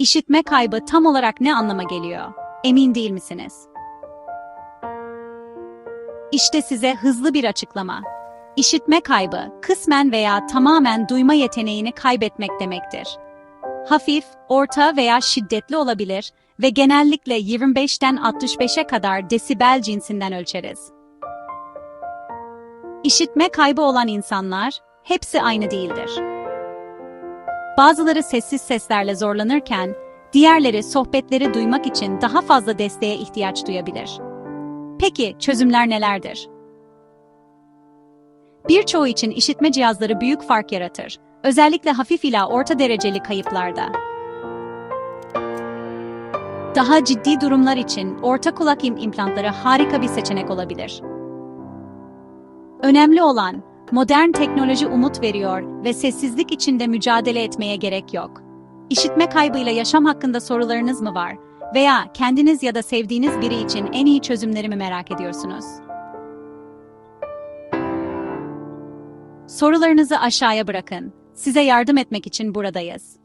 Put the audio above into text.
İşitme kaybı tam olarak ne anlama geliyor? Emin değil misiniz? İşte size hızlı bir açıklama. İşitme kaybı, kısmen veya tamamen duyma yeteneğini kaybetmek demektir. Hafif, orta veya şiddetli olabilir ve genellikle 25'ten 65'e kadar desibel cinsinden ölçeriz. İşitme kaybı olan insanlar, hepsi aynı değildir. Bazıları sessiz seslerle zorlanırken, diğerleri sohbetleri duymak için daha fazla desteğe ihtiyaç duyabilir. Peki çözümler nelerdir? Birçoğu için işitme cihazları büyük fark yaratır. Özellikle hafif ila orta dereceli kayıplarda. Daha ciddi durumlar için orta kulak im implantları harika bir seçenek olabilir. Önemli olan, modern teknoloji umut veriyor ve sessizlik içinde mücadele etmeye gerek yok. İşitme kaybıyla yaşam hakkında sorularınız mı var? Veya kendiniz ya da sevdiğiniz biri için en iyi çözümleri mi merak ediyorsunuz? Sorularınızı aşağıya bırakın. Size yardım etmek için buradayız.